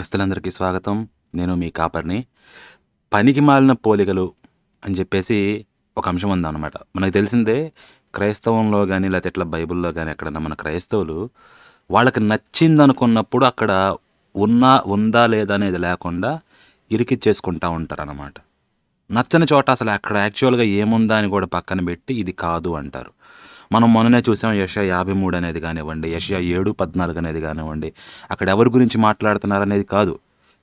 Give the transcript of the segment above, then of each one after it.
గస్తులందరికీ స్వాగతం. నేను మీ కాపర్ని. పనికి మాలిన పోలికలు అని చెప్పేసి ఒక అంశం ఉందన్నమాట. మనకు తెలిసిందే క్రైస్తవంలో కానీ లేకపోతే ఇట్లా బైబిల్లో కానీ ఎక్కడన్నా మన క్రైస్తవులు వాళ్ళకి నచ్చింది అనుకున్నప్పుడు అక్కడ ఉన్నా ఉందా లేదా అనేది లేకుండా ఇరికిచ్చేసుకుంటా ఉంటారు అన్నమాట నచ్చని చోట అసలు అక్కడ యాక్చువల్గా ఏముందా అని కూడా పక్కన పెట్టి ఇది కాదు అంటారు. మనం మొన్ననే చూసాం యషయా యాభై మూడు అనేది కానివ్వండి యషయా ఏడు పద్నాలుగు అనేది కానివ్వండి. అక్కడ ఎవరి గురించి మాట్లాడుతున్నారు అనేది కాదు.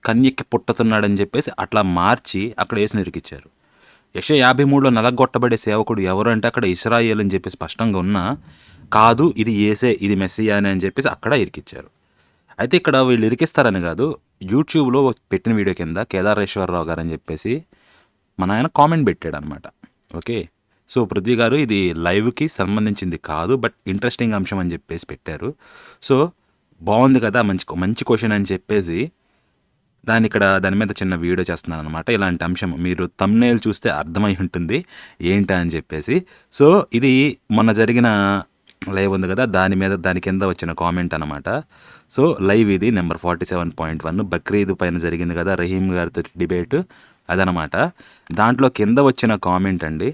కన్యకి పుట్టుతున్నాడని చెప్పేసి అట్లా మార్చి అక్కడ వేసి నిరికిచ్చారు యశ యాభై మూడులో నలగొట్టబడే సేవకుడు ఎవరు అంటే అక్కడ ఇస్రాయేల్ అని చెప్పి స్పష్టంగా ఉన్నా కాదు ఇది ఏసే ఇది మెస్సియానే అని చెప్పేసి అక్కడ ఇరికిచ్చారు. అయితే ఇక్కడ వీళ్ళు ఇరికిస్తారని కాదు యూట్యూబ్లో పెట్టిన వీడియో కింద కేదారేశ్వరరావు గారు అని చెప్పేసి మన ఆయన కామెంట్ పెట్టాడు అనమాట ఓకే? సో పృథ్వీ గారు ఇది లైవ్కి సంబంధించింది కాదు బట్ ఇంట్రెస్టింగ్ అంశం అని చెప్పేసి పెట్టారు. సో బాగుంది కదా మంచి మంచి క్వశ్చన్ అని చెప్పేసి దాని ఇక్కడ దాని మీద చిన్న వీడియో చేస్తున్నాను అనమాట ఇలాంటి అంశం మీరు తమ్నేల్ చూస్తే అర్థమై ఉంటుంది ఏంటా అని చెప్పేసి. సో ఇది మొన్న జరిగిన లైవ్ ఉంది కదా దాని మీద దాని కింద వచ్చిన కామెంట్ అనమాట సో లైవ్ ఇది number forty seven point one Bakrid పైన జరిగింది కదా రహీం గారితో డిబేట్ అదనమాట దాంట్లో కింద వచ్చిన కామెంట్ అండి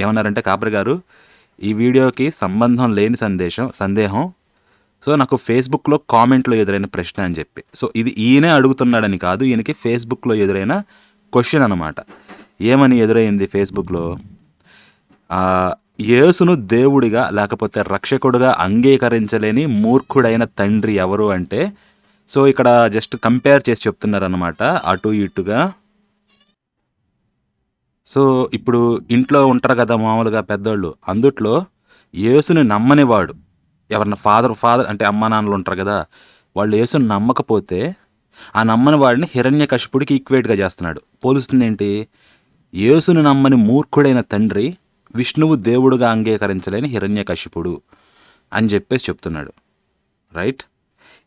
ఏమన్నారంటే కాపర్ గారు ఈ వీడియోకి సంబంధం లేని సందేశం సందేహం. సో నాకు ఫేస్బుక్లో కామెంట్లో ఎదురైన ప్రశ్న అని చెప్పి. సో ఇది ఈయనే అడుగుతున్నాడని కాదు ఈయనకి ఫేస్బుక్లో ఎదురైన క్వశ్చన్ అనమాట ఏమని ఎదురైంది ఫేస్బుక్లో? యేసును దేవుడిగా లేకపోతే రక్షకుడుగా అంగీకరించలేని మూర్ఖుడైన తండ్రి ఎవరు అంటే సో ఇక్కడ జస్ట్ కంపేర్ చేసి చెప్తున్నారనమాట అటు ఇటుగా. సో ఇప్పుడు ఇంట్లో ఉంటారు కదా మామూలుగా పెద్దోళ్ళు. అందుట్లో యేసుని నమ్మనివాడు. ఎవరన్నా ఫాదర్ ఫాదర్ అంటే అమ్మా నాన్నలు ఉంటారు కదా వాళ్ళు యేసుని నమ్మకపోతే ఆ నమ్మని వాడిని హిరణ్య కశిపుడికి ఈక్వేట్గా చేస్తున్నాడు. పోలుస్తుంది ఏంటి? యేసుని నమ్మని మూర్ఖుడైన తండ్రి విష్ణువు దేవుడుగా అంగీకరించలేని హిరణ్య కశిపుడు అని చెప్పేసి చెప్తున్నాడు. రైట్?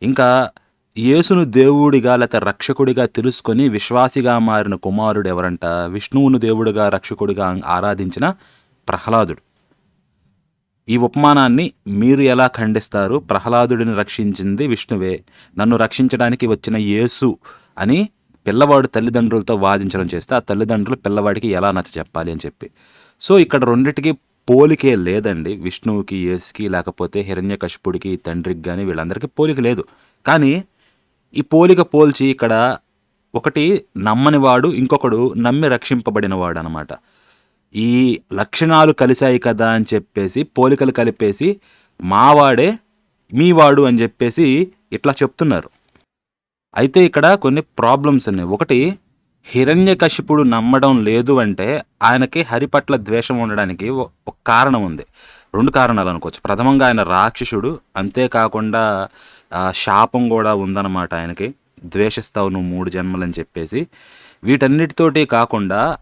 ఇంకా యేసును దేవుడిగా లేక రక్షకుడిగా తెలుసుకొని విశ్వాసిగా మారిన కుమారుడు ఎవరంట? విష్ణువును దేవుడిగా రక్షకుడిగా ఆరాధించిన ప్రహ్లాదుడు. ఈ ఉపమానాన్ని మీరు ఎలా ఖండిస్తారు? ప్రహ్లాదుడిని రక్షించింది విష్ణువే. నన్ను రక్షించడానికి వచ్చిన యేసు అని పిల్లవాడు తల్లిదండ్రులతో వాదించడం చేస్తే ఆ తల్లిదండ్రులు పిల్లవాడికి ఎలా నచ్చ చెప్పాలి అని చెప్పి. సో ఇక్కడ రెండిటికి పోలికే లేదండి. విష్ణువుకి యేసుకి లేకపోతే హిరణ్యకశిపుడికి తండ్రికి కానీ వీళ్ళందరికీ పోలిక లేదు. కానీ ఈ పోలిక పోల్చి ఇక్కడ ఒకటి నమ్మనివాడు ఇంకొకడు నమ్మి రక్షింపబడినవాడు అనమాట ఈ లక్షణాలు కలిశాయి కదా అని చెప్పేసి పోలికలు కలిపేసి మావాడే మీవాడు అని చెప్పేసి ఇట్లా చెప్తున్నారు. అయితే ఇక్కడ కొన్ని ప్రాబ్లమ్స్ ఉన్నాయి. ఒకటి హిరణ్యకశిపుడు నమ్మడం లేదు అంటే ఆయనకి హరి పట్ల ద్వేషం ఉండడానికి ఒక కారణం ఉంది. రెండు కారణాలు అనుకోవచ్చు. ప్రథమంగా ఆయన రాక్షసుడు అంతేకాకుండా శాపం కూడా ఉందన్నమాట ఆయనకి. ద్వేషిస్తావు నువ్వు మూడు జన్మలని చెప్పేసి. వీటన్నిటితోటి కాకుండా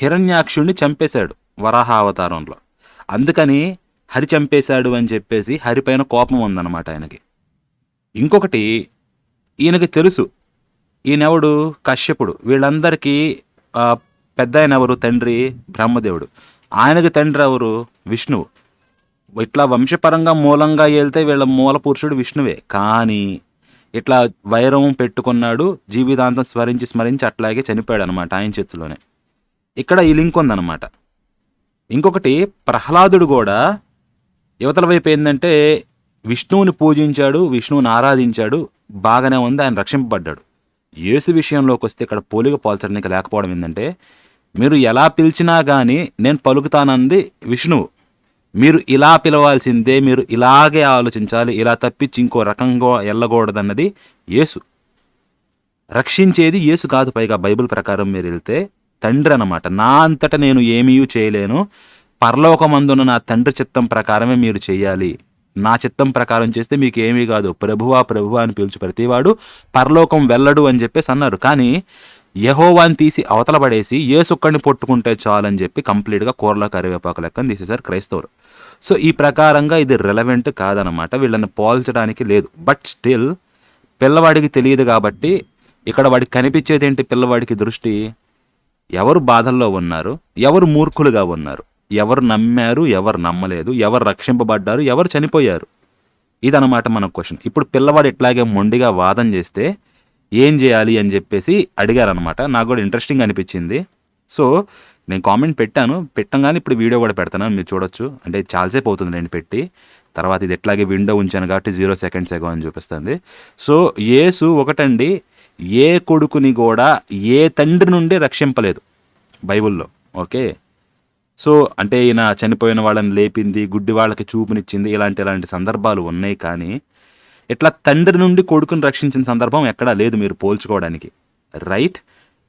హిరణ్యాక్షుణ్ణి చంపేశాడు వరాహ అవతారంలో. అందుకని హరి చంపేశాడు అని చెప్పేసి హరిపైన కోపం ఉందన్నమాట ఆయనకి. ఇంకొకటి ఈయనకి తెలుసు ఈయనెవడు? కశ్యపుడు. వీళ్ళందరికీ పెద్ద ఆయన ఎవరు తండ్రి బ్రహ్మదేవుడు. ఆయనకి తండ్రి ఎవరు? విష్ణువు. ఇట్లా వంశపరంగా మూలంగా వెళ్తే వీళ్ళ మూల పురుషుడు విష్ణువే. కానీ ఇట్లా వైరం పెట్టుకున్నాడు జీవితాంతం స్మరించి స్మరించి అట్లాగే చనిపోయాడు అనమాట ఆయన చేతిలోనే. ఇక్కడ ఈ లింక్ ఉందన్నమాట. ఇంకొకటి ప్రహ్లాదుడు కూడా యువతల వైపు ఏంటంటే విష్ణువుని పూజించాడు విష్ణువుని ఆరాధించాడు బాగానే ఉంది ఆయన రక్షింపబడ్డాడు. యేసు విషయంలోకి వస్తే ఇక్కడ పోలిక పోల్చడానికి లేకపోవడం ఏంటంటే మీరు ఎలా పిలిచినా కానీ నేను పలుకుతానంది విష్ణువు. మీరు ఇలా పిలవాల్సిందే మీరు ఇలాగే ఆలోచించాలి ఇలా తప్పించి ఇంకో రకంగా వెళ్ళకూడదన్నది యేసు. రక్షించేది యేసు కాదు. పైగా బైబిల్ ప్రకారం మీరు వెళ్తే తండ్రి అన్నమాట. నా అంతట నేను ఏమీ చేయలేను. పరలోకమందున నా తండ్రి చిత్తం ప్రకారమే మీరు చేయాలి. నా చిత్తం ప్రకారం చేస్తే మీకు ఏమీ కాదు. ప్రభువా ప్రభువా అని పిలుచు ప్రతివాడు పరలోకం వెళ్ళడు అని చెప్పేసి అన్నారు. కానీ యహోవాని తీసి అవతలబడేసి ఏ ఏసుక్కడిని పొట్టుకుంటే చాలని చెప్పి కంప్లీట్గా కూరలో కరివేపాకు లెక్కని తీసేశారు క్రైస్తవులు. సో ఈ ప్రకారంగా ఇది రెలవెంట్ కాదనమాట వీళ్ళని పోల్చడానికి లేదు. బట్ స్టిల్ పిల్లవాడికి తెలియదు కాబట్టి ఇక్కడ వాడికి కనిపించేది ఏంటి పిల్లవాడికి దృష్టి? ఎవరు బాధల్లో ఉన్నారు? ఎవరు మూర్ఖులుగా ఉన్నారు? ఎవరు నమ్మారు? ఎవరు నమ్మలేదు? ఎవరు రక్షింపబడ్డారు? ఎవరు చనిపోయారు? ఇదనమాట మన క్వశ్చన్ ఇప్పుడు పిల్లవాడు ఇట్లాగే మొండిగా వాదం చేస్తే ఏం చేయాలి అని చెప్పేసి అడిగారనమాట నాకు కూడా ఇంట్రెస్టింగ్ అనిపించింది. సో నేను కామెంట్ పెట్టాను. పెట్టంగానే ఇప్పుడు వీడియో కూడా పెడతాను. మీరు చూడొచ్చు. అంటే చాలాసేపు అవుతుంది నేను పెట్టి. తర్వాత ఇది ఎట్లాగే విండో ఉంచాను కాబట్టి జీరో సెకండ్స్ ఎగో అని చూపిస్తుంది. సో యేసు ఒకటండి. ఏ కొడుకుని కూడా ఏ తండ్రి నుండి రక్షింపలేదు బైబిల్లో. ఓకే? సో అంటే ఈయన చనిపోయిన వాళ్ళని లేపింది గుడ్డి వాళ్ళకి చూపునిచ్చింది ఇలాంటి ఇలాంటి సందర్భాలు ఉన్నాయి కానీ ఇట్లా తండ్రి నుండి కొడుకుని రక్షించిన సందర్భం ఎక్కడా లేదు మీరు పోల్చుకోవడానికి. రైట్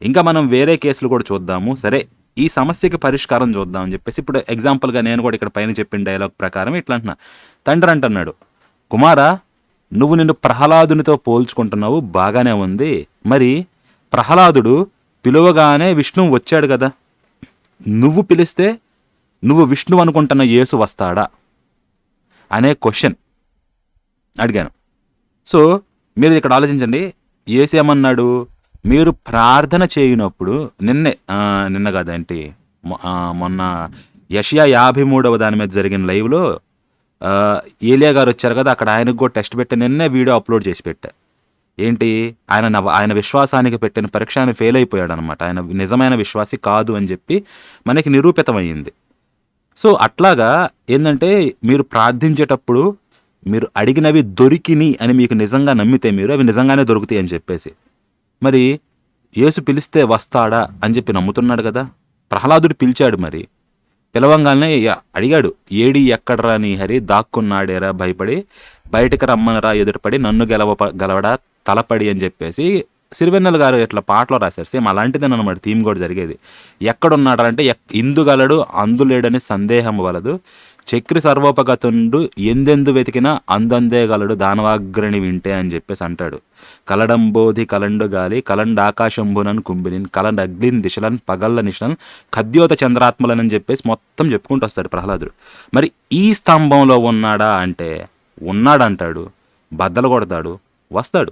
ఇంకా మనం వేరే కేసులు కూడా చూద్దాము. సరే ఈ సమస్యకి పరిష్కారం చూద్దాం అని చెప్పేసి ఇప్పుడు ఎగ్జాంపుల్గా నేను కూడా ఇక్కడ పైన చెప్పిన డైలాగ్ ప్రకారం ఇట్లా అంటున్నా. తండ్రి అంటున్నాడు కుమారా నువ్వు నిన్ను ప్రహ్లాదునితో పోల్చుకుంటున్నావు బాగానే ఉంది. మరి ప్రహ్లాదుడు పిలువగానే విష్ణువు వచ్చాడు కదా. నువ్వు పిలిస్తే నువ్వు విష్ణువు అనుకుంటున్న యేసు వస్తాడా? అనే క్వశ్చన్ అడిగాను. సో మీరు ఇక్కడ ఆలోచించండి. ఏసేమన్నాడు ఏమన్నాడు మీరు ప్రార్థన చేయనప్పుడు నిన్నే నిన్న కాదేంటి మొన్న యషియా యాభై మూడవ దాని మీద జరిగిన లైవ్లో ఏలియా గారు వచ్చారు కదా అక్కడ ఆయనకు కూడా టెస్ట్ పెట్టి నిన్నే వీడియో అప్లోడ్ చేసి పెట్టా. ఏంటి? ఆయన ఆయన విశ్వాసానికి పెట్టిన పరీక్ష ఆయన ఫెయిల్ అయిపోయాడు అనమాట ఆయన నిజమైన విశ్వాసి కాదు అని చెప్పి మనకి నిరూపితమైంది సో అట్లాగా ఏంటంటే మీరు ప్రార్థించేటప్పుడు మీరు అడిగినవి దొరికిని అని మీకు నిజంగా నమ్మితే మీరు అవి నిజంగానే దొరుకుతాయి అని చెప్పేసి. మరి యేసు పిలిస్తే వస్తాడా అని చెప్పి నమ్ముతున్నాడు కదా? ప్రహ్లాదుడు పిలిచాడు మరి. పిలవంగానే అడిగాడు ఏడి ఎక్కడరా నీ హరి? దాక్కున్నాడేరా భయపడి. బయటకు రమ్మనరా ఎదుటపడి నన్ను గెలవ గెలవడా తలపడి అని చెప్పేసి సిరివెన్నెల గారు ఇట్లా పాటలో రాశారు. సేమ్ అలాంటిదేనమాట థీమ్ కూడా జరిగేది. ఎక్కడున్నాడంటే ఎక్ ఇందుగలడు అందులేడని సందేహం వలదు. చక్రి సర్వోపగతుండు ఎందెందు వెతికినా అందందేగలడు దానవాగ్రణి వింటే అని చెప్పేసి అంటాడు. కలడంబోధి కలండు గాలి కలండ ఆకాశంబునన్ కుంభినిన్ కలండ అగ్లిన్ దిశలన్ పగళ్ళ నిశలన్ ఖద్యోత చంద్రాత్మలనని చెప్పేసి మొత్తం చెప్పుకుంటూ వస్తాడు ప్రహ్లాదుడు. మరి ఈ స్తంభంలో ఉన్నాడా అంటే ఉన్నాడంటాడు బద్దలు కొడతాడు వస్తాడు.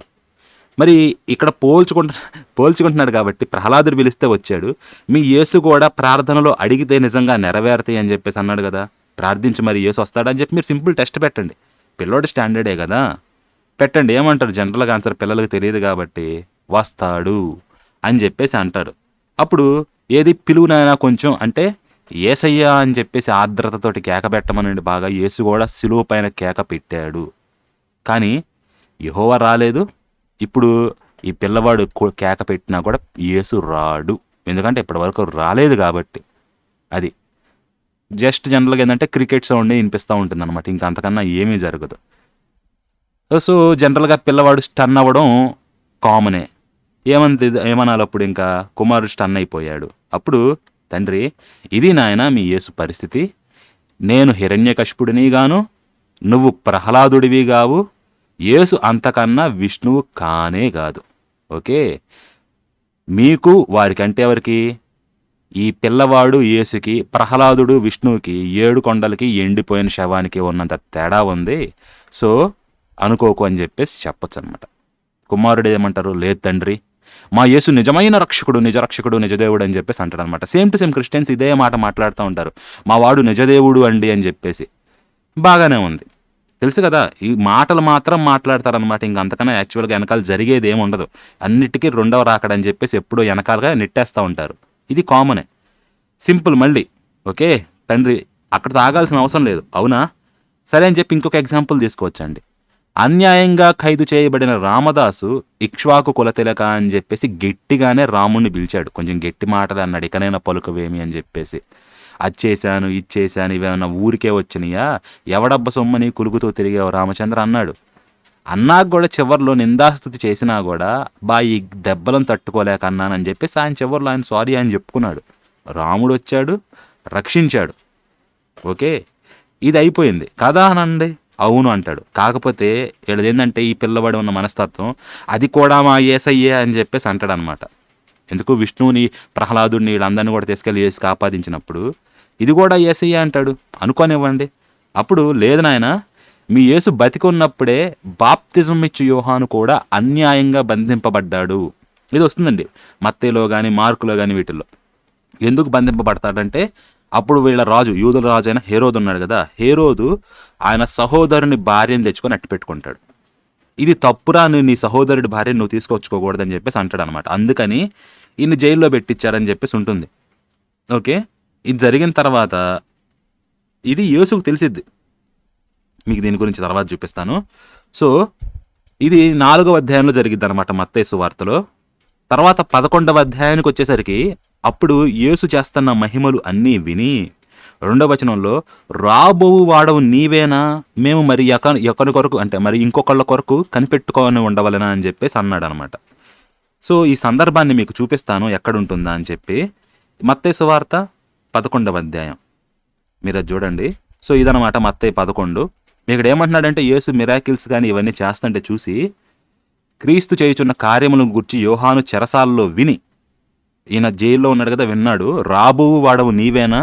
మరి ఇక్కడ పోల్చుకుంటు పోల్చుకుంటున్నాడు కాబట్టి ప్రహ్లాదుడు పిలిస్తే వచ్చాడు మీ యేసు కూడా ప్రార్థనలో అడిగితే నిజంగా నెరవేరుతాయి అని చెప్పేసి అన్నాడు కదా. ప్రార్థించి మరి యేసు వస్తాడని చెప్పి మీరు సింపుల్ టెస్ట్ పెట్టండి. పిల్లోడి స్టాండర్డే కదా. పెట్టండి ఏమంటారు? జనరల్గా ఆన్సర్ పిల్లలకు తెలియదు కాబట్టి వస్తాడు అని చెప్పేసి అంటాడు అప్పుడు ఏది పిలువునైనా కొంచెం అంటే ఏసయ్యా అని చెప్పేసి ఆర్ద్రతతోటి కేక పెట్టమనండి. బాగా యేసు కూడా సిలువ పైన కేక పెట్టాడు. కానీ యహోవా రాలేదు. ఇప్పుడు ఈ పిల్లవాడు కేక పెట్టినా కూడా యేసు రాడు. ఎందుకంటే ఇప్పటివరకు రాలేదు కాబట్టి. అది జస్ట్ జనరల్గా ఏంటంటే క్రికెట్ సౌండ్ వినిపిస్తూ ఉంటుంది అనమాట ఇంకా అంతకన్నా ఏమీ జరగదు. సో జనరల్గా పిల్లవాడు స్టన్ అవ్వడం కామనే. ఏమంత ఏమనాలి అప్పుడు ఇంకా? కుమారుడు స్టన్ అయిపోయాడు. అప్పుడు తండ్రి ఇది నాయన మీ యేసు పరిస్థితి. నేను హిరణ్యకశిపుడిని గాను నువ్వు ప్రహ్లాదుడివి గావు. యేసు అంతకన్నా విష్ణువు కానే కాదు ఓకే? మీకు వారికంటే ఎవరికి? ఈ పిల్లవాడు యేసుకి ప్రహ్లాదుడు విష్ణువుకి ఏడు కొండలకి ఎండిపోయిన శవానికి ఉన్నంత తేడా ఉంది. సో అనుకోకు అని చెప్పేసి చెప్పచ్చు అనమాట కుమారుడు ఏమంటారు? లేదు తండ్రి మా యేసు నిజమైన రక్షకుడు నిజ రక్షకుడు నిజదేవుడు అని చెప్పేసి అంటాడు అనమాట సేమ్ టు సేమ్ క్రిస్టియన్స్ ఇదే మాట మాట్లాడుతూ ఉంటారు. మా వాడు నిజదేవుడు అండి అని చెప్పేసి. బాగానే ఉంది. తెలుసు కదా ఈ మాటలు మాత్రం మాట్లాడతారనమాట. ఇంక అంతకన్నా యాక్చువల్గా వెనకాల జరిగేది ఏమి ఉండదు. అన్నిటికీ రెండవ రాకడని చెప్పేసి ఎప్పుడూ వెనకాలగా నెట్టేస్తూ ఉంటారు. ఇది కామనే సింపుల్ మళ్ళీ. ఓకే? తండ్రి అక్కడ తాగాల్సిన అవసరం లేదు. అవునా? సరే అని చెప్పి ఇంకొక ఎగ్జాంపుల్ తీసుకోవచ్చండి. అన్యాయంగా ఖైదు చేయబడిన రామదాసు ఇక్ష్వాకు కులతిలక అని చెప్పేసి గట్టిగానే రాముణ్ణి పిలిచాడు. కొంచెం గట్టి మాటలు అన్నాడు. ఇకనైనా పలుకవేమి అని చెప్పేసి. అది చేశాను ఇది చేశాను ఇవేమన్నా ఊరికే వచ్చినాయా? ఎవడబ్బ సొమ్మని కులుగుతూ తిరిగావు? రామచంద్ర అన్నాడు. అన్నాకు కూడా చివర్లో నిందాస్తుతి చేసినా కూడా బా ఈ దెబ్బలను తట్టుకోలేక అన్నానని చెప్పేసి ఆయన చివరిలో ఆయన సారీ అని చెప్పుకున్నాడు. రాముడు వచ్చాడు రక్షించాడు. ఓకే? ఇది అయిపోయింది. కదా అనండి? అవును అంటాడు. కాకపోతే వీళ్ళది ఏంటంటే ఈ పిల్లవాడు ఉన్న మనస్తత్వం అది కూడా మా ఏసయ్యే అని చెప్పేసి అంటాడు అనమాట ఎందుకు విష్ణువుని ప్రహ్లాదుడిని వీళ్ళందరినీ కూడా తీసుకెళ్ళి వేసి కాపాదించినప్పుడు ఇది కూడా ఏసయ్య అంటాడు. అనుకోనివ్వండి. అప్పుడు లేదు నాయన మీ యేసు బతికున్నప్పుడే బాప్తిజం ఇచ్చు యోహాను కూడా అన్యాయంగా బంధింపబడ్డాడు. ఇది వస్తుందండి. మత్తేలో కానీ మార్కులో కానీ వీటిల్లో. ఎందుకు బంధింపబడతాడంటే అప్పుడు వీళ్ళ రాజు యూదుల రాజు అయిన హేరోదు ఉన్నాడు కదా. హేరోదు ఆయన సహోదరుని భార్యను తెచ్చుకొని అట్టు పెట్టుకుంటాడు. ఇది తప్పురా నువ్వు నీ సహోదరుడి భార్య నువ్వు తీసుకొచ్చుకోకూడదని చెప్పేసి అంటాడు అనమాట అందుకని ఈయన జైల్లో పెట్టించారని చెప్పేసి ఉంటుంది. ఓకే? ఇది జరిగిన తర్వాత ఇది యేసుకు తెలిసిద్ది. మీకు దీని గురించి తర్వాత చూపిస్తాను. సో ఇది నాలుగవ అధ్యాయంలో జరిగిద్ది అనమాట మత్తేసు వార్తలో. తర్వాత పదకొండవ అధ్యాయానికి వచ్చేసరికి అప్పుడు యేసు చేస్తున్న మహిమలు అన్నీ విని రెండవ వచనంలో రాబోవు వాడవు నీవేనా? మేము మరి ఎక ఎక్కడి కొరకు అంటే మరి ఇంకొకళ్ళ కొరకు కనిపెట్టుకొని ఉండవలనా? అని చెప్పేసి అన్నాడు అనమాట సో ఈ సందర్భాన్ని మీకు చూపిస్తాను ఎక్కడుంటుందా అని చెప్పి. మత్తేసు వార్త పదకొండవ అధ్యాయం. మీరు అది చూడండి. సో ఇదనమాట మత్తయ్య పదకొండు. ఇక్కడ ఏమంటున్నాడంటే యేసు మిరాకిల్స్ కానీ ఇవన్నీ చేస్తుంటే చూసి క్రీస్తు చేయుచున్న కార్యములను గుర్చి యోహాను చెరసాలలో విని ఈయన జైల్లో ఉన్నాడు కదా విన్నాడు రాబు వాడవు నీవేనా?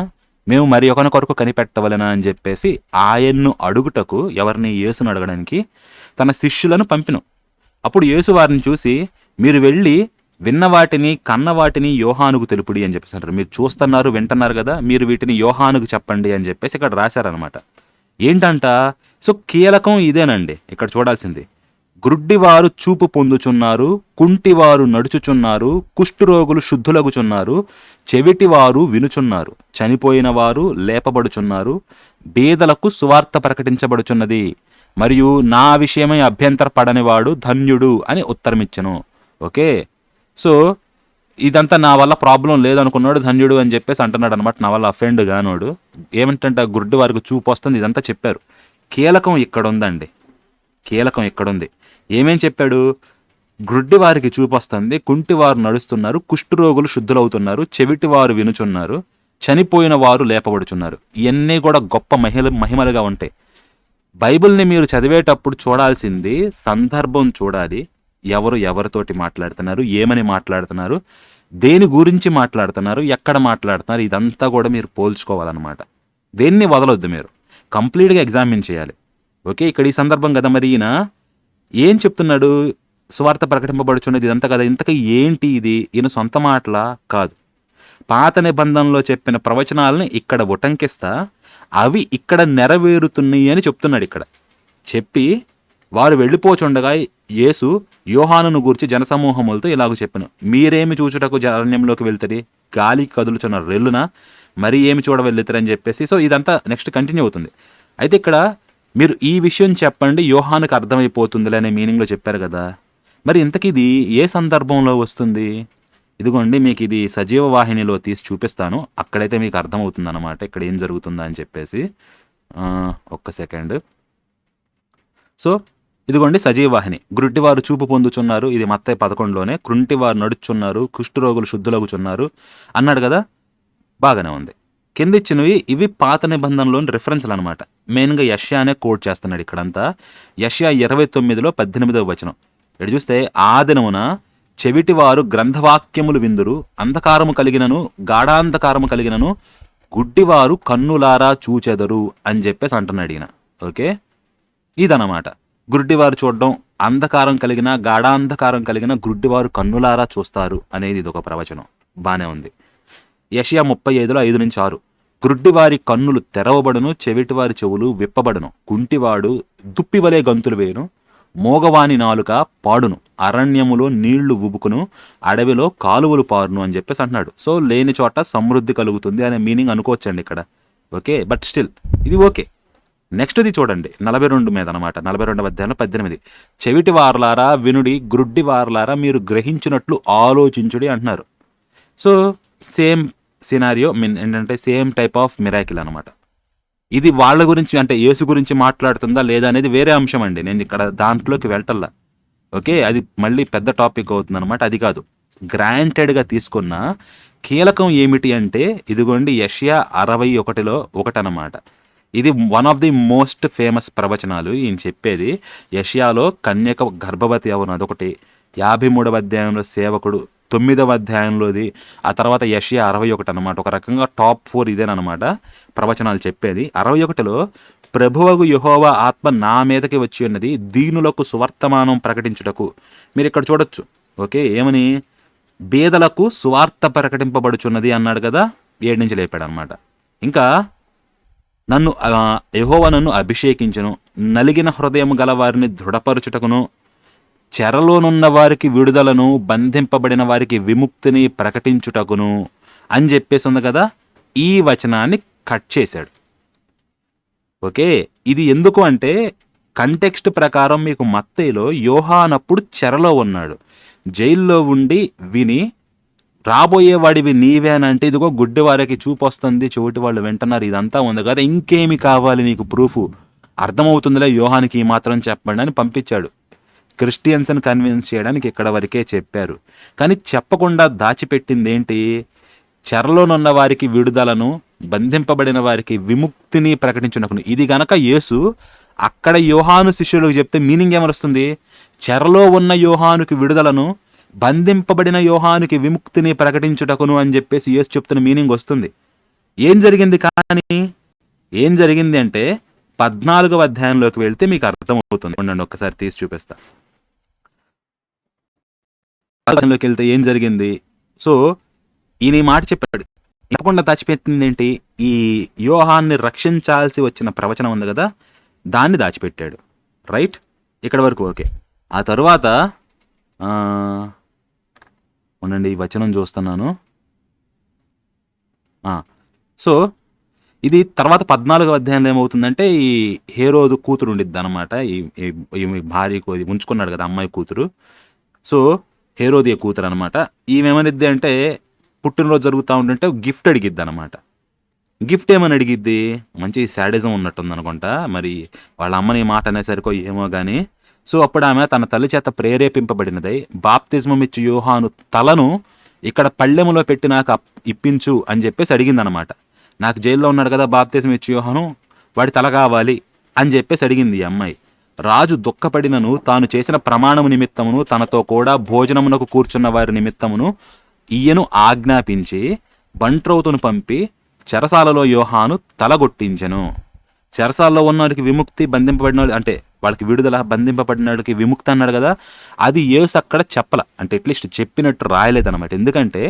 మేము మరి ఒకని కొరకు కనిపెట్టవలెనా? అని చెప్పేసి ఆయన్ను అడుగుటకు ఎవరిని యేసును అడగడానికి తన శిష్యులను పంపిను. అప్పుడు యేసు వారిని చూసి మీరు వెళ్ళి విన్న వాటిని కన్న వాటిని యోహానుకు తెలుపుడి అని చెప్పేసి అంటారు. మీరు చూస్తున్నారు వింటున్నారు కదా మీరు వీటిని యోహానుకు చెప్పండి అని చెప్పేసి ఇక్కడ రాశారనమాట ఏంటంట? సో కీలకం ఇదేనండి ఇక్కడ చూడాల్సింది. గ్రుడ్డివారు చూపు పొందుచున్నారు కుంటివారు నడుచుచున్నారు కుష్ఠరోగులు శుద్ధులగుచున్నారు చెవిటివారు వినుచున్నారు చనిపోయిన వారు లేపబడుచున్నారు బేదలకు సువార్త ప్రకటించబడుచున్నది మరియు నా విషయమై అభ్యంతర పడనివాడు ధన్యుడు అని ఉత్తరమిచ్చను. ఓకే? సో ఇదంతా నా వల్ల ప్రాబ్లం లేదనుకున్నాడు ధన్యుడు అని చెప్పేసి అంటున్నాడు అనమాట నా వల్ల అఫెండ్ గానోడు. ఏమంటే గుడ్డి వారికి చూపు వస్తుంది ఇదంతా చెప్పారు. కీలకం ఇక్కడ ఉందండి కీలకం ఇక్కడుంది. ఏమేం చెప్పాడు? గ్రుడ్డి వారికి చూపొస్తుంది కుంటి వారు నడుస్తున్నారు కుష్ఠరోగులు శుద్ధులవుతున్నారు చెవిటి వారు వినుచున్నారు చనిపోయిన వారు లేపబడుచున్నారు. ఇవన్నీ కూడా గొప్ప మహిళ మహిమలుగా ఉంటాయి. బైబిల్ని మీరు చదివేటప్పుడు చూడాల్సింది సందర్భం చూడాలి ఎవరు ఎవరితోటి మాట్లాడుతున్నారు ఏమని మాట్లాడుతున్నారు దేని గురించి మాట్లాడుతున్నారు ఎక్కడ మాట్లాడుతున్నారు ఇదంతా కూడా మీరు పోల్చుకోవాలన్నమాట. దేన్ని వదలొద్దు మీరు. కంప్లీట్గా ఎగ్జామిన్ చేయాలి. ఓకే ఇక్కడ ఈ సందర్భం కదా మరి ఈయన. ఏం చెప్తున్నాడు? సువార్త ప్రకటింపబడుచున్నది ఇదంతా కదా. ఇంతకీ ఏంటి ఇది? ఈయన సొంత మాటల? కాదు. పాత నిబంధనలో చెప్పిన ప్రవచనాలను ఇక్కడ ఉటంకిస్తా అవి ఇక్కడ నెరవేరుతున్నాయి అని చెప్తున్నాడు ఇక్కడ. చెప్పి వారు వెళ్ళిపోచుండగా యేసు యోహానును గూర్చి జనసమూహములతో ఇలాగ చెప్పాను. మీరేమి చూచుటకు అరణ్యంలోకి వెళ్తారు? గాలి కదులుచున్న రెల్లున? మరి ఏమి చూడవెళ్తారని చెప్పేసి. సో ఇదంతా నెక్స్ట్ కంటిన్యూ అవుతుంది. అయితే ఇక్కడ మీరు ఈ విషయం చెప్పండి యోహానుకు అర్థమైపోతుందిలే అనే మీనింగ్లో చెప్పారు కదా. మరి ఇంతకీ ఇది ఏ సందర్భంలో వస్తుంది? ఇదిగోండి మీకు ఇది సజీవ వాహినిలో తీసి చూపిస్తాను. అక్కడైతే మీకు అర్థమవుతుంది అనమాట ఇక్కడ ఏం జరుగుతుందా అని చెప్పేసి. ఒక్క సెకండ్. సో ఇదిగోండి సజీవ వాహిని. గ్రుడ్డివారు చూపు పొందుచున్నారు. ఇది మత్తయి పదకొండులోనే. కృంటివారు నడుచున్నారు కుష్ఠరోగులు శుద్ధులగుచున్నారు. అన్నాడు కదా? బాగానే ఉంది. కిందిచ్చినవి ఇవి పాత నిబంధనలోని రిఫరెన్స్లు అనమాట మెయిన్గా యష్యా అనే కోడ్ చేస్తున్నాడు ఇక్కడంతా. యష్యా ఇరవై తొమ్మిదిలో పద్దెనిమిదవ వచనం. ఇక్కడ చూస్తే ఆ దినమున చెవిటివారు గ్రంథవాక్యములు విందురు. అంధకారము కలిగినను గాఢాంధకారము కలిగినను గుడ్డివారు కన్నులారా చూచెదరు అని చెప్పేసి అంటున్నాడు ఈయన. ఓకే? ఇదన్నమాట. గుడ్డివారు చూడడం అంధకారం కలిగిన గాఢాంధకారం కలిగిన గుడ్డివారు కన్నులారా చూస్తారు అనేది ఇది ఒక ప్రవచనం. బాగానే ఉంది. యషియా ముప్పై ఐదులో ఐదు నుంచి ఆరు. గుడ్డివారి కన్నులు తెరవబడును చెవిటివారి చెవులు విప్పబడును. కుంటివాడు దుప్పివలే గంతులు వేయను. మోగవాని నాలుక పాడును. అరణ్యములో నీళ్ళు ఉబుకును అడవిలో కాలువలు పారును అని చెప్పేసి అంటున్నాడు. సో లేని చోట సమృద్ధి కలుగుతుంది అనే మీనింగ్ అనుకోవచ్చండి ఇక్కడ. ఓకే? బట్ స్టిల్ ఇది ఓకే. నెక్స్ట్ది చూడండి నలభై రెండు మీద అనమాట నలభై రెండవ అధ్యాయంలో పద్దెనిమిది. చెవిటి వారలారా వినుడి గ్రుడ్డి వారలారా మీరు గ్రహించినట్లు ఆలోచించుడి అంటున్నారు. సో సేమ్ సినారియో మీన్ ఏంటంటే సేమ్ టైప్ ఆఫ్ మిరాకిల్ అనమాట ఇది వాళ్ళ గురించి అంటే యేసు గురించి మాట్లాడుతుందా లేదా అనేది వేరే అంశం అండి. నేను ఇక్కడ దాంట్లోకి వెళ్ళటల్లా ఓకే అది మళ్ళీ పెద్ద టాపిక్ అవుతుంది అనమాట అది కాదు. గ్రాంటెడ్గా తీసుకున్న కీలకం ఏమిటి అంటే ఇదిగోండి యషియా అరవై ఒకటిలో ఒకటనమాట ఇది one of the most famous ప్రవచనాలు. ఈయన చెప్పేది యషియాలో కన్యక గర్భవతి అవును. అదొకటి. యాభై మూడవ అధ్యాయంలో సేవకుడు తొమ్మిదవ అధ్యాయంలోది ఆ తర్వాత యషియా అరవై ఒకటి అనమాట ఒక రకంగా టాప్ ఫోర్ ఇదేనమాట ప్రవచనాలు చెప్పేది. అరవై ఒకటిలో ప్రభువగు యహోవా ఆత్మ నా మీదకి వచ్చి ఉన్నది దీనులకు సువర్తమానం ప్రకటించుటకు. మీరు ఇక్కడ చూడొచ్చు. ఓకే ఏమని? బీదలకు సువార్త ప్రకటింపబడుచున్నది అన్నాడు కదా ఏడించి నుంచి లేపాడు అనమాట ఇంకా నన్ను యహోవ నన్ను అభిషేకించును. నలిగిన హృదయం గల వారిని దృఢపరచుటకును చెరలోనున్న వారికి విడుదలను బంధింపబడిన వారికి విముక్తిని ప్రకటించుటకును అని చెప్పేసి ఉంది కదా ఈ వచనాన్ని కట్ చేశాడు. ఓకే? ఇది ఎందుకు అంటే కంటెక్స్ట్ ప్రకారం మీకు మత్తయిలో యోహానప్పుడు చెరలో ఉన్నాడు. జైల్లో ఉండి విని రాబోయేవాడివి నీవేనంటే ఇదిగో గుడ్డి వారికి చూపు వస్తుంది చెవిటి వాళ్ళు వింటున్నారు ఇదంతా ఉంది కదా ఇంకేమి కావాలి నీకు ప్రూఫ్? అర్థమవుతుందిలే యోహానికి ఈ మాత్రం చెప్పండి అని పంపించాడు. క్రిస్టియన్స్ని కన్విన్స్ చేయడానికి ఇక్కడ వరకే చెప్పారు. కానీ చెప్పకుండా దాచిపెట్టింది ఏంటి చెరలోనున్న వారికి విడుదలను బంధింపబడిన వారికి విముక్తిని ప్రకటించునకును. ఇది గనక యేసు అక్కడ యోహాను శిష్యులకు చెప్తే మీనింగ్ ఏమరుస్తుంది చెరలో ఉన్న యోహానుకి విడుదలను బంధింపబడిన యోహానికి విముక్తిని ప్రకటించుటకును అని చెప్పేసి యేసు చెప్తున్న మీనింగ్ వస్తుంది. ఏం జరిగింది కానీ ఏం జరిగింది అంటే పద్నాలుగవ అధ్యాయంలోకి వెళ్తే మీకు అర్థమవుతుంది. ఉండండి ఒక్కసారి తీసి చూపిస్తా. అధ్యాయంలోకి వెళ్తే ఏం జరిగింది? సో ఈయన ఈ మాట చెప్పాడు. తప్పకుండా దాచిపెట్టింది ఏంటి? ఈ యోహాన్ని రక్షించాల్సి వచ్చిన ప్రవచనం ఉంది కదా దాన్ని దాచిపెట్టాడు. రైట్? ఇక్కడ వరకు ఓకే. ఆ తరువాత ఆ, ఉండండి ఈ వచనం చూస్తున్నాను. సో ఇది తర్వాత పద్నాలుగో అధ్యాయంలో ఏమవుతుందంటే ఈ హేరోదు కూతురు ఉండిద్ది అనమాట ఈ భార్య ఉంచుకున్నాడు కదా అమ్మాయి కూతురు. సో హేరోది కూతురు అనమాట ఈమెమనిద్ది అంటే పుట్టినరోజు జరుగుతూ ఉంటుంటే గిఫ్ట్ అడిగిద్ది అనమాట గిఫ్ట్ ఏమని అడిగిద్ది? మంచి శాడిజం ఉన్నట్టుంది అనుకుంటా మరి వాళ్ళ అమ్మని మాట అనేసరికో ఏమో కానీ సో అప్పుడు ఆమె తన తల్లి చేత ప్రేరేపింపబడినదై బాప్తిజమం యోహాను తలను ఇక్కడ పళ్ళెములో పెట్టి నాకు ఇప్పించు అని చెప్పేసి అడిగిందనమాట నాకు జైల్లో ఉన్నాడు కదా బాప్తిజం ఇచ్చి యోహాను వాడి తల కావాలి అని చెప్పేసి అడిగింది ఈ అమ్మాయి. రాజు దుఃఖపడినను తాను చేసిన ప్రమాణము నిమిత్తమును తనతో కూడా భోజనమునకు కూర్చున్న వారి నిమిత్తమును ఈయను ఆజ్ఞాపించి బంట్రౌతును పంపి చెరసాలలో యోహాను తలగొట్టించెను. చెరసాలలో ఉన్నవారికి విముక్తి బంధింపబడిన అంటే వాళ్ళకి విడుదల బంధింపబడినడికి విముక్తి అన్నాడు కదా అది యేసు అక్కడ చెప్పల. అంటే అట్లీస్ట్ చెప్పినట్టు రాయలేదన్నమాట. ఎందుకంటే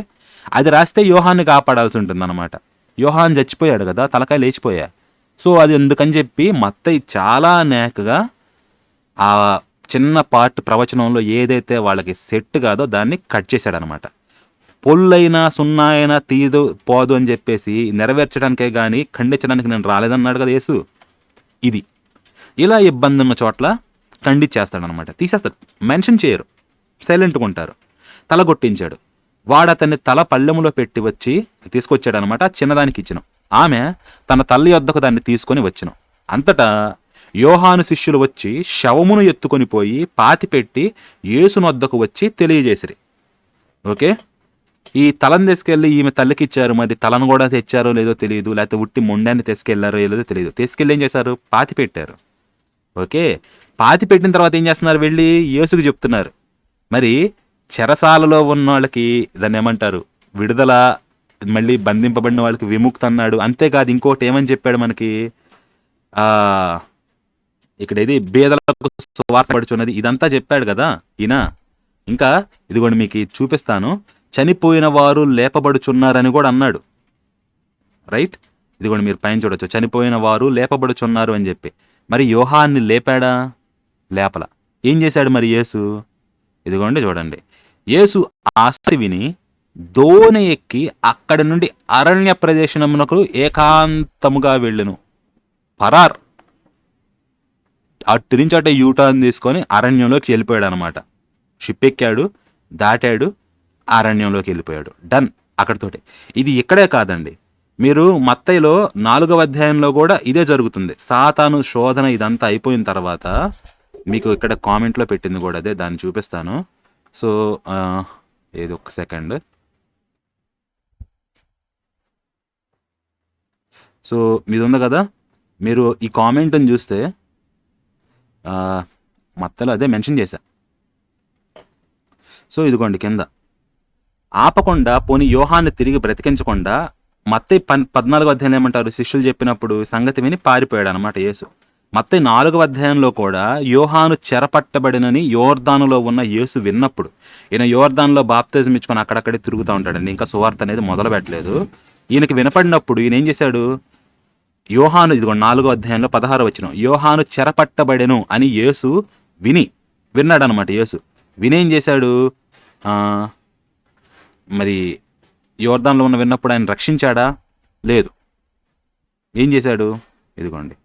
అది రాస్తే యోహాన్ని కాపాడాల్సి ఉంటుందన్నమాట. యోహాన్ చచ్చిపోయాడు కదా తలకాయ లేచిపోయా. సో అది ఎందుకని చెప్పి మత్తయ్య చాలా నేకగా ఆ చిన్న పార్ట్ ప్రవచనంలో ఏదైతే వాళ్ళకి సెట్ కాదో దాన్ని కట్ చేశాడనమాట పొల్లైనా సున్నా అయినా తీదు పోదు అని చెప్పేసి నెరవేర్చడానికే కానీ ఖండించడానికి నేను రాలేదన్నాడు కదా యేసు. ఇది. ఇలా ఇబ్బంది ఉన్న చోట్ల ఖండించేస్తాడనమాట తీసేస్తాడు. మెన్షన్ చేయరు. సైలెంట్గా ఉంటారు. తల కొట్టించాడు. వాడు అతన్ని తల పళ్ళెములో పెట్టి వచ్చి తీసుకొచ్చాడు అనమాట చిన్నదానికి ఇచ్చిన. ఆమె తన తల్లి వద్దకు దాన్ని తీసుకొని వచ్చిన. అంతటా యోహాను శిష్యులు వచ్చి శవమును ఎత్తుకొని పోయి పాతి పెట్టి యేసును వద్దకు వచ్చి తెలియజేసిరి. ఓకే? ఈ తలను తీసుకెళ్ళి ఈమె తల్లికి ఇచ్చారు. మరి తలను కూడా తెచ్చారో లేదో తెలియదు. లేకపోతే ఉట్టి మొండాన్ని తీసుకెళ్ళారో లేదో తెలియదు. తీసుకెళ్ళి ఏం చేశారు? పాతి పెట్టారు. ఓకే? పాతి పెట్టిన తర్వాత ఏం చేస్తున్నారు వెళ్ళి యేసుకు చెప్తున్నారు. మరి చెరసాలలో ఉన్న వాళ్ళకి దాన్ని ఏమంటారు? విడుదల మళ్ళీ బంధింపబడిన వాళ్ళకి విముక్తి అన్నాడు. అంతేకాదు ఇంకోటి ఏమని చెప్పాడు మనకి? ఇక్కడ ఇది బేదలకు స్వార్థ పడుచున్నది. ఇదంతా చెప్పాడు కదా ఈయన. ఇంకా ఇదిగోండి మీకు చూపిస్తాను. చనిపోయిన వారు లేపబడుచున్నారని కూడా అన్నాడు. రైట్? ఇదిగోండి మీరు పైన చూడొచ్చు. చనిపోయిన వారు లేపబడుచున్నారు అని చెప్పి. మరి యోహాన్ని లేపాడా? లేపల. ఏం చేశాడు మరి యేసు? ఇదిగోండి చూడండి. యేసు ఆస్తి విని దోణి ఎక్కి అక్కడి నుండి అరణ్య ప్రదేశమునకు ఏకాంతముగా వెళ్ళును. పరార్. అటు నుంచి అటే యూటర్న్ తీసుకొని అరణ్యంలోకి వెళ్ళిపోయాడు అనమాట షిప్ ఎక్కాడు దాటాడు అరణ్యంలోకి వెళ్ళిపోయాడు. డన్ అక్కడితోటే. ఇది ఇక్కడే కాదండి. మీరు మత్తయిలో నాలుగవ అధ్యాయంలో కూడా ఇదే జరుగుతుంది. సాతాను శోధన ఇదంతా అయిపోయిన తర్వాత మీకు ఇక్కడ కామెంట్లో పెట్టింది కూడా అదే దాన్ని చూపిస్తాను. సో ఏది ఒక్క సెకండ్. సో మీది ఉంది కదా? మీరు ఈ కామెంట్ని చూస్తే మత్తలో అదే మెన్షన్ చేశా. సో ఇదిగోండి కింద. ఆపకుండా పోని యోహాన్ని తిరిగి బ్రతికించకుండా మత్తయి పన్ పద్నాలుగో అధ్యాయం ఏమంటారు? శిష్యులు చెప్పినప్పుడు సంగతి విని పారిపోయాడు అనమాట యేసు. మత్తయి నాలుగవ అధ్యాయంలో కూడా యోహాను చెరపట్టబడినని యోర్దానులో ఉన్న యేసు విన్నప్పుడు ఈయన యోర్దాన్లో బాప్తిజం ఇచ్చుకొని అక్కడక్కడే తిరుగుతూ ఉంటాడండి. ఇంకా సువార్త అనేది మొదలు పెట్టలేదు. ఈయనకి వినపడినప్పుడు ఈయన ఏం చేశాడు? యోహాను ఇదిగో నాలుగో అధ్యాయంలో పదహారు వచ్చిన యోహాను చెరపట్టబడెను అని యేసు విని విన్నాడు అనమాట యేసు. వినేం చేశాడు? మరి యోర్దాన్లో ఉన్న విన్నప్పుడు ఆయన రక్షించాడా? లేదు. ఏం చేశాడు? ఇదిగోండి.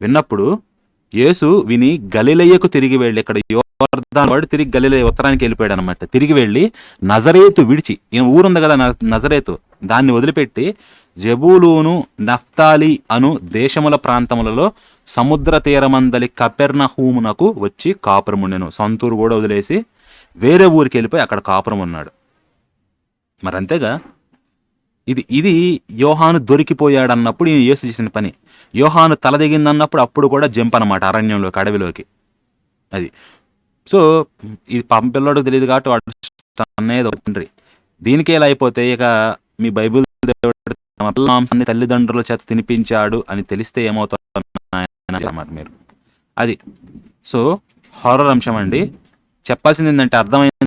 విన్నప్పుడు యేసు విని గలిలయ్యకు తిరిగి వెళ్ళి ఇక్కడ యోర్దాన్ వాడు తిరిగి గలిలయ్య ఉత్తరానికి వెళ్ళిపోయాడు అనమాట తిరిగి వెళ్ళి నజరేతు విడిచి ఈయన ఊరుంది కదా నజరేతు దాన్ని వదిలిపెట్టి జబూలూను నఫ్తాలి అను దేశముల ప్రాంతములలో సముద్ర తీరమందలి కపెర్నహూమునకు వచ్చి కాపురముండెను. సొంతూరు కూడా వదిలేసి వేరే ఊరికి వెళ్ళిపోయి అక్కడ కాపురం ఉన్నాడు మరి అంతేగా ఇది ఇది యోహాను దొరికిపోయాడు అన్నప్పుడు ఈయన యేసు చేసిన పని. యోహాను తలదిగిందన్నప్పుడు అప్పుడు కూడా జంప్ అనమాట అరణ్యంలోకి అడవిలోకి. అది. సో ఇది పంపిల్లోడు తెలియదు కాబట్టి వాడు అనేది ఒక తండ్రి. దీనికే అయిపోతే ఇక మీ బైబిల్ దేవుడు తమ మాంసాన్ని తల్లిదండ్రుల చేత తినిపించాడు అని తెలిస్తే ఏమవుతారు అన్నమాట మీరు. అది. సో హారర్ అంశం అండి చెప్పాల్సింది ఏంటంటే అర్థమైంది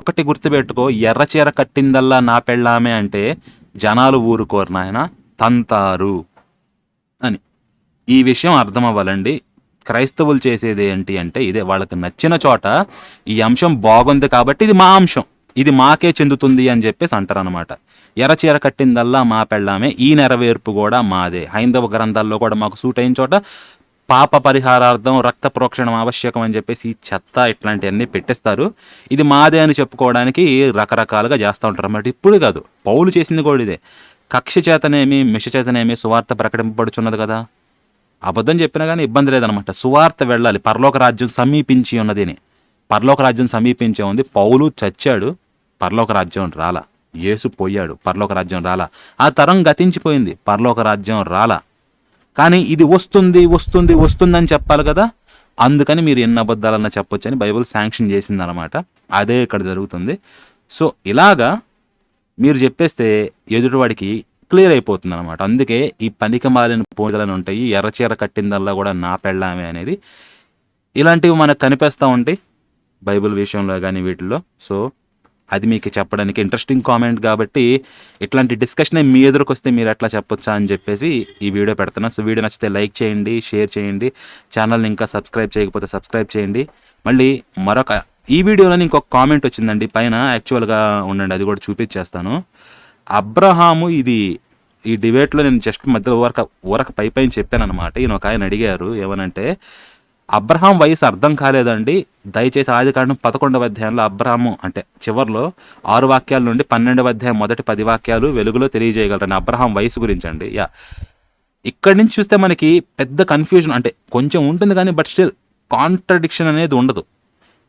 ఒకటి గుర్తుపెట్టుకో ఎర్ర చీర కట్టిందల్లా నా పెళ్ళామే అంటే జనాలు ఊరుకోరు నాయన తంతారు అని. ఈ విషయం అర్థం అవ్వాలండి క్రైస్తవులు చేసేది ఏంటి అంటే ఇదే వాళ్ళకి నచ్చిన చోట ఈ అంశం బాగుంది కాబట్టి ఇది మా అంశం ఇది మాకే చెందుతుంది అని చెప్పేసి అంటారు అనమాట ఎర్రచీర కట్టిందల్లా మా పెళ్ళామే ఈ నెరవేర్పు కూడా మాదే. హైందవ గ్రంథాల్లో కూడా మాకు సూట్ అయిన చోట పాప పరిహారార్థం రక్త ప్రోక్షణం ఆవశ్యకం అని చెప్పేసి చెత్త ఇట్లాంటివన్నీ పెట్టేస్తారు. ఇది మాదే అని చెప్పుకోవడానికి రకరకాలుగా చేస్తూ ఉంటారు. అన్నమాట ఇప్పుడు కాదు పౌలు చేసింది కూడా ఇదే. కక్ష చేతనేమి మిష చేతనేమి సువార్త ప్రకటింపబడుచున్నది కదా. అబద్ధం చెప్పినా కానీ ఇబ్బంది లేదనమాట సువార్త వెళ్ళాలి. పరలోక రాజ్యం సమీపించి ఉన్నది అని. పరలోక రాజ్యం సమీపించే ఉంది. పౌలు చచ్చాడు. పరలోక రాజ్యం రాలా. యేసు పోయాడు. పరలోక రాజ్యం రాలా. ఆ తరం గతించిపోయింది. పరలోక రాజ్యం రాలా. కానీ ఇది వస్తుంది వస్తుంది వస్తుందని చెప్పాలి కదా. అందుకని మీరు ఎన్ని అబద్ధాలన్నా చెప్పొచ్చు అని బైబిల్ శాంక్షన్ చేసింది అనమాట అదే ఇక్కడ జరుగుతుంది. సో ఇలాగా మీరు చెప్పేస్తే ఎదుటివాడికి క్లియర్ అయిపోతుంది అనమాట అందుకే ఈ పనికి మాలిన పోగలను ఉంటాయి. ఎర్రచీర కట్టిందల్లా కూడా నా పెళ్ళామే అనేది. ఇలాంటివి మనకు కనిపిస్తూ ఉంటాయి బైబిల్ విషయంలో కానీ వీటిల్లో. సో అది మీకు చెప్పడానికి ఇంట్రెస్టింగ్ కామెంట్ కాబట్టి ఇట్లాంటి డిస్కషన్ మీ ఎదురుకు వస్తే మీరు ఎట్లా చెప్పొచ్చా అని చెప్పేసి ఈ వీడియో పెడుతున్నా. సో వీడియో నచ్చితే లైక్ చేయండి షేర్ చేయండి. ఛానల్ని ఇంకా సబ్స్క్రైబ్ చేయకపోతే సబ్స్క్రైబ్ చేయండి. మళ్ళీ మరొక ఈ వీడియోలోని ఇంకొక కామెంట్ వచ్చిందండి. పైన యాక్చువల్గా ఉండండి అది కూడా చూపించేస్తాను. అబ్రహాము ఇది ఈ డిబేట్లో నేను జస్ట్ మధ్యలో ఊరక ఊరక పై పైన చెప్పాను అనమాట ఈయన ఒక ఆయన అడిగారు ఏమనంటే అబ్రహాం వయసు అర్థం కాలేదండి. దయచేసి ఆది కాండం పదకొండవ అధ్యాయంలో అబ్రహాము అంటే చివర్లో ఆరు వాక్యాల నుండి పన్నెండవ అధ్యాయం మొదటి పది వాక్యాలు వెలుగులో తెలియజేయగలరని అబ్రహాం వయసు గురించి అండి యా. ఇక్కడి నుంచి చూస్తే మనకి పెద్ద కన్ఫ్యూజన్ అంటే కొంచెం ఉంటుంది కానీ బట్ స్టిల్ కాంట్రడిక్షన్ అనేది ఉండదు.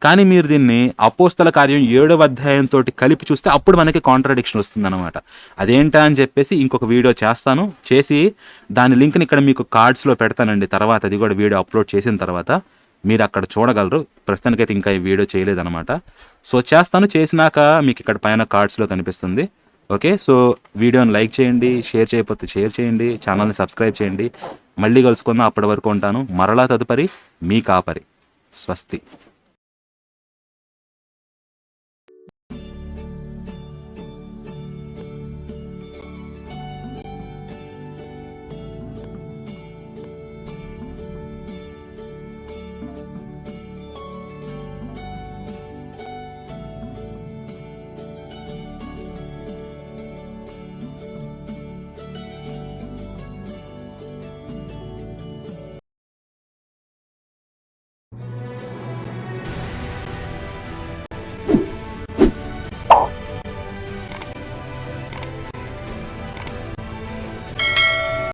కానీ మీరు దీన్ని అపోస్తల కార్యం ఏడవ అధ్యాయంతో కలిపి చూస్తే అప్పుడు మనకి కాంట్రడిక్షన్ వస్తుందన్నమాట. అదేంటా అని చెప్పేసి ఇంకొక వీడియో చేస్తాను. చేసి దాని లింక్ని ఇక్కడ మీకు కార్డ్స్లో పెడతానండి తర్వాత. అది కూడా వీడియో అప్లోడ్ చేసిన తర్వాత. మీరు అక్కడ చూడగలరు. ప్రస్తుతానికైతే ఇంకా ఈ వీడియో చేయలేదన్నమాట. సో చేస్తాను. చేసినాక మీకు ఇక్కడ పైన కార్డ్స్లో కనిపిస్తుంది. ఓకే? సో వీడియోని లైక్ చేయండి షేర్ చేయకపోతే షేర్ చేయండి ఛానల్ని సబ్స్క్రైబ్ చేయండి. మళ్ళీ కలుసుకుందాం. అప్పటి వరకు ఉంటాను. మరలా తదుపరి మీ కాపరి. స్వస్తి.